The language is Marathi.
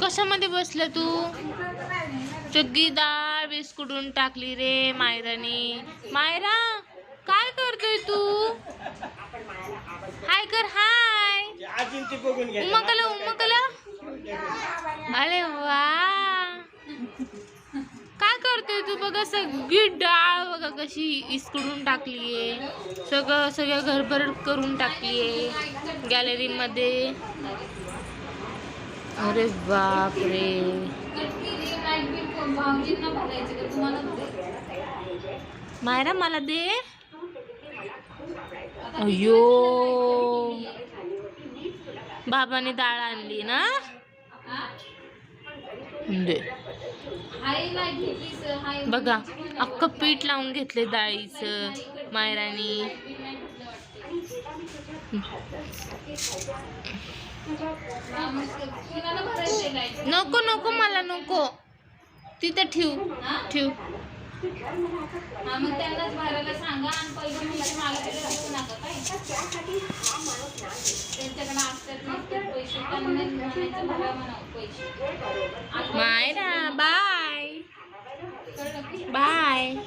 कशामध्ये बसलं तू? सगळी डाळ बिस्कुटून टाकली रे मायरानी. मायरा काय करतोय तू? हाय कर हाय. उमकल उमकल. अरे वा. काय करतोय तू बघा सगळी डाळ बघा कशी इसकडून टाकलीये. सगळं सगळं घरभर करून टाकलीये गॅलरीमध्ये अरे अरे बापरे. मायरा मला दे. अयो बाबाने डाळ आणली ना? दे. बघा अख्खं पीठ लावून घेतले डाळीचं मायरानी नको नको मला नको. तिथे ठेव ठेव. हा मायरा Bye.